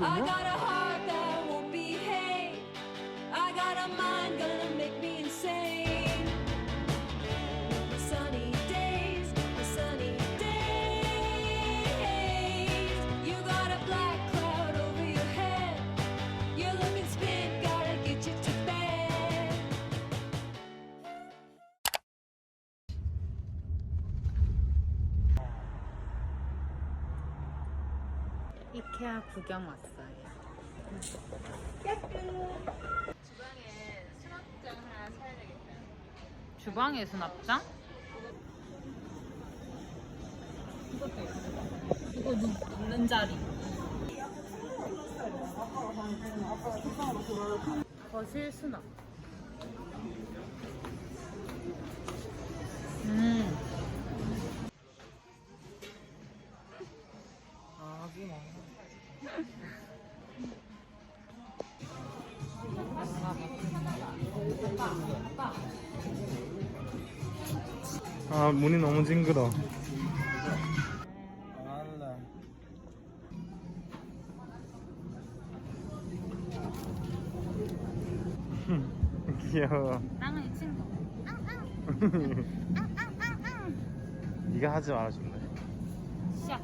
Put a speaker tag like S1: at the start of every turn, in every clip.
S1: you.
S2: 이케아 구경 왔어요. 주방에 수납장 하나 사야 되겠다. 주방에 수납장?
S3: 이거 눕는 자리.
S2: 거실 수납. 음.
S4: 아 문이 너무 징그러. 귀여워.
S2: 땅은 친구.
S4: 네가 하지 말아줄래?
S2: 시작.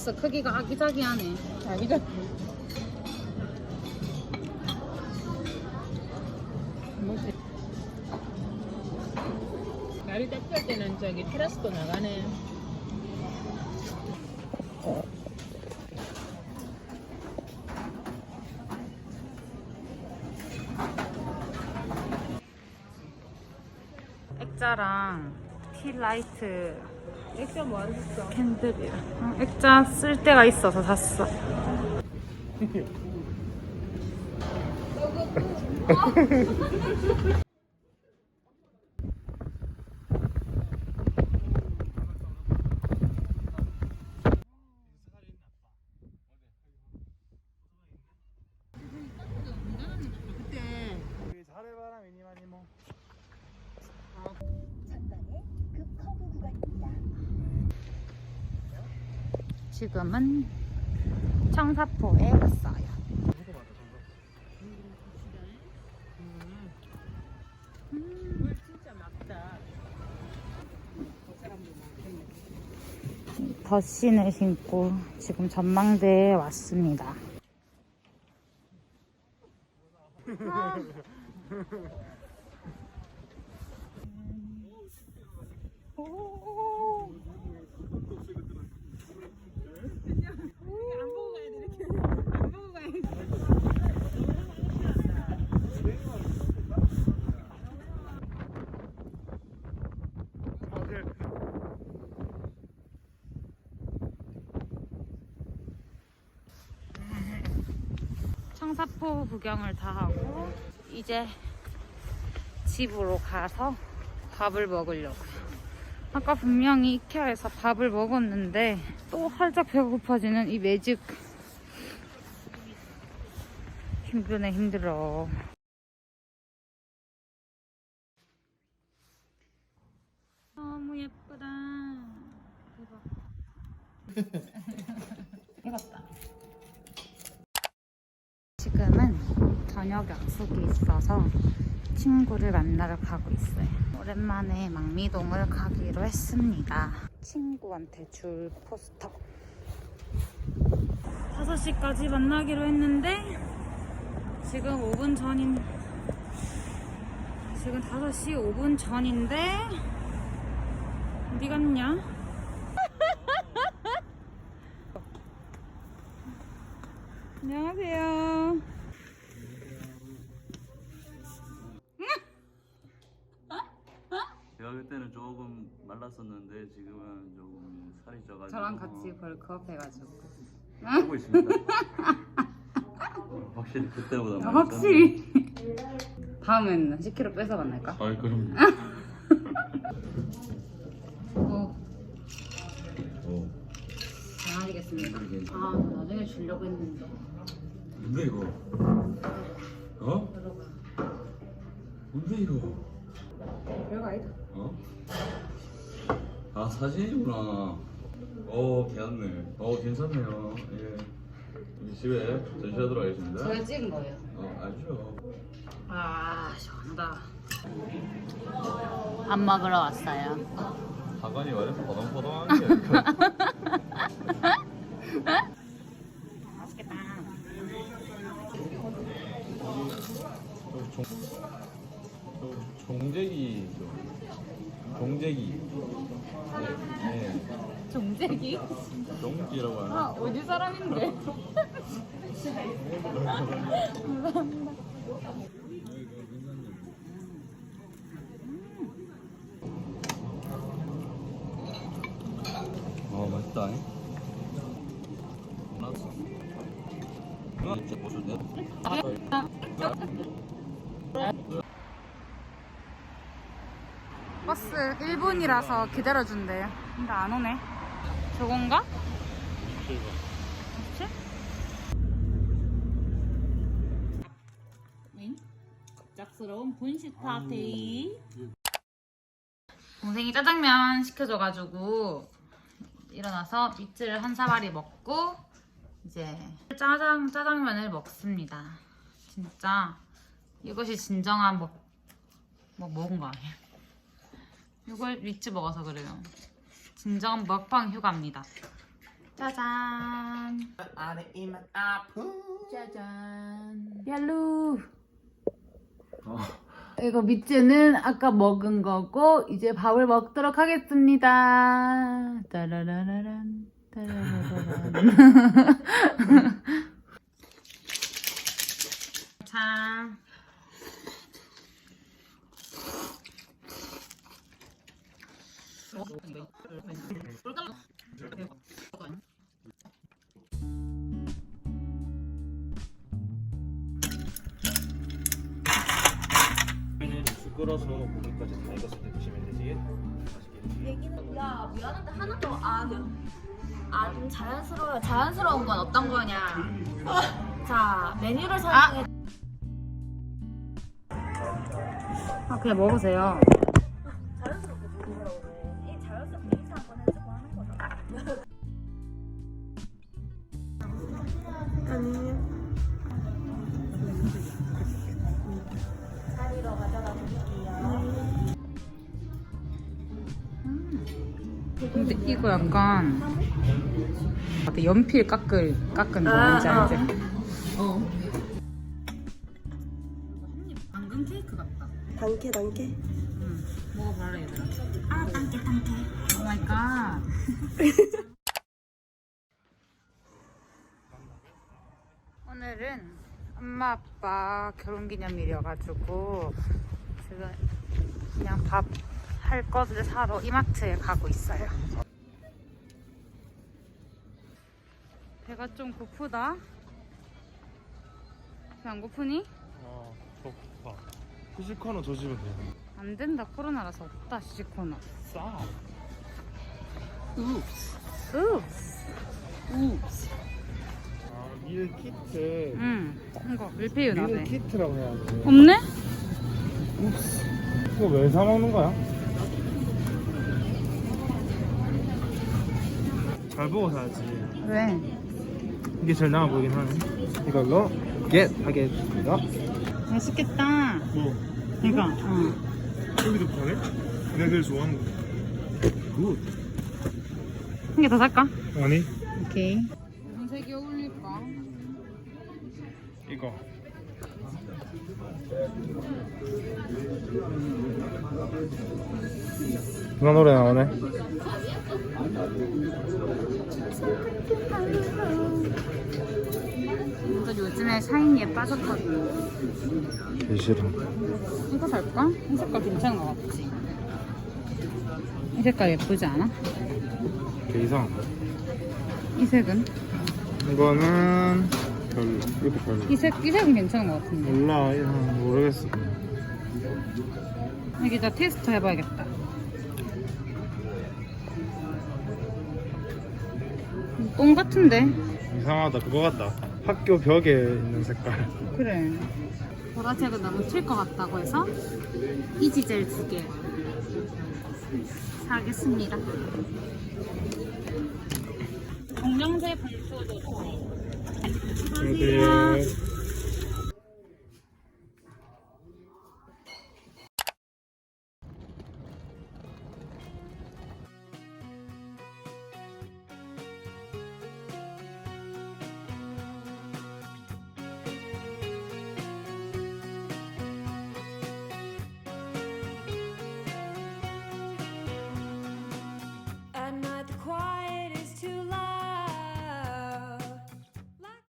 S2: 돈가스 크기가 아기자기하네.
S3: 자기가 뭐지? 날이 따뜻할 때는 저기 테라스도 나가네.
S2: 액자랑 티 라이트
S3: 액자 뭐 안 샀어?
S2: 캔들이야. 어, 액자 쓸 데가 있어서 샀어.
S4: 잘해봐라 미니마니모.
S2: 지금은 청사포에
S3: 진짜 막다.
S2: 덧신을 신고 지금 전망대에 왔습니다.
S3: 안 보고 가야 돼 이렇게. 안 보고 가야 돼.
S4: 다들
S2: 청사포 구경을 다 하고 이제 집으로 가서 밥을 먹으려고요. 아까 분명히 이케아에서 밥을 먹었는데 또 살짝 배고파지는 이 매직 힘드네 힘들어. 너무 예쁘다. 대박. 익었다. 지금은 저녁 약속이 있어서 친구를 만나러 가고 있어요. 오랜만에 망미동을 가기로 했습니다. 친구한테 줄 포스터. 5시까지 만나기로 했는데 지금 5분 전인 지금 5시 5분 전인데 어디 갔냐? 안녕하세요.
S5: 제가 그때는 조금 말랐었는데 지금은 조금 살이 쪄가지고
S2: 저랑 같이 벌크업 해가지고
S5: 하고 있습니다. 확실히 그때보다 많이
S2: 아, 확실히. 다음엔 10kg 뺏어 만날까?
S5: 쪘네. 아이 그럼.
S2: 오,
S5: 오.
S2: 잘하시겠습니다. 아, 나중에 주려고 했는데.
S5: 뭔데 이거? 어? 뭔데 이거?
S2: 별거 아니다.
S5: 어? 아 사진이구나. 어 괜찮네. 어 괜찮네요. 예. 우리 집에 전시하도록 하겠습니다.
S2: 저희 찍은 거예요.
S5: 어 알죠.
S2: 아, 시원하다. 밥 먹으러 왔어요.
S5: 사관이 말해서 버덩버덩한 게.
S2: 맛있겠다.
S5: 종, 저 종재기 종재기 네,
S2: 종재기?
S5: 네. 종지라고 하나
S2: 아, 어디 사람인데?
S5: 어 맛있다 아,
S2: 버스 1분이라서 기다려준대요. 근데 안 오네. 저건가? 그치? 응? 갑작스러운 분식 파티. 동생이 짜장면 시켜줘가지고 일어나서 밑을 한 사발이 먹고 이제 짜장 짜장면을 먹습니다. 진짜 이것이 진정한 먹, 뭐 먹은 거 아니에요? 이걸 위치 먹어서 그래요. 진정한 먹방 휴가입니다. 짜잔.
S4: 안에 이만 아픈.
S2: 짜잔. 얄루. 이거 밑에는 아까 먹은 거고 이제 밥을 먹도록 하겠습니다. 따라라라란. 따라라라란.
S4: 끓어서 고기까지 다 익었을 때 드시면 되지. 맛있게.
S6: 야 미안한데 하나도 아아좀 자연스러워 자연스러운 건 어떤 거냐 자 메뉴를 설명해
S2: 아, 그냥 먹으세요.
S6: 이거
S2: 약간 연필 깎을 깎은 거 뭔지 알지? 어. 방금 케이크 같다.
S7: 단케 단케
S2: 응. 먹어봐라 얘들아. 아 단계 단계. 오 마이 갓. 오늘은 엄마 아빠 결혼기념일이어가지고 지금 그냥 밥 할 것을 사러 이마트에 가고 있어요. 배가 좀 고프다. 배 안 고프니?
S4: 어, 좋다. 후식코너 조지면 돼.
S2: 안 된다 코로나라서 없다 시시코너.
S4: 싸.
S2: 읍스. 읍스.
S4: 아, 밀 키트.
S2: 응. 이거 밀푀유
S4: 밀
S2: 나네.
S4: 키트라고 해야 돼.
S2: 없네?
S4: 이거 왜 사 먹는 거야? 잘 보고 사야지.
S2: 왜?
S4: 이게 제일 나아 보이긴 하네. 이걸로 겟 하겠습니다.
S2: 맛있겠다.
S4: 뭐?
S2: 이거. 어.
S4: 여기도 파네? 내가 제일 좋아하는 거. 굿.
S2: 한개 더 살까?
S4: 아니?
S2: 오케이. 무슨 색이 어울릴까?
S4: 이거. 누나 노래 나오네.
S2: 이거 요즘에 샤이니에 빠졌거든.
S4: 싫어.
S2: 이거 살까? 이 색깔 괜찮은 것 같지? 이 색깔 예쁘지 않아?
S4: 개 이상한데?
S2: 이 색은?
S4: 이거는 별로. 이것도 별로.
S2: 이 색, 이 색은 괜찮은 것 같은데.
S4: 몰라, 이거 모르겠어.
S2: 여기 다 테스트 해봐야겠다. 똥 같은데?
S4: 이상하다. 그거 같다. 학교 벽에 있는 색깔.
S2: 그래. 보라색은 너무 튈 것 같다고 해서 이지젤 두 개 사겠습니다. 정량제 봉투도
S4: 안녕하세요.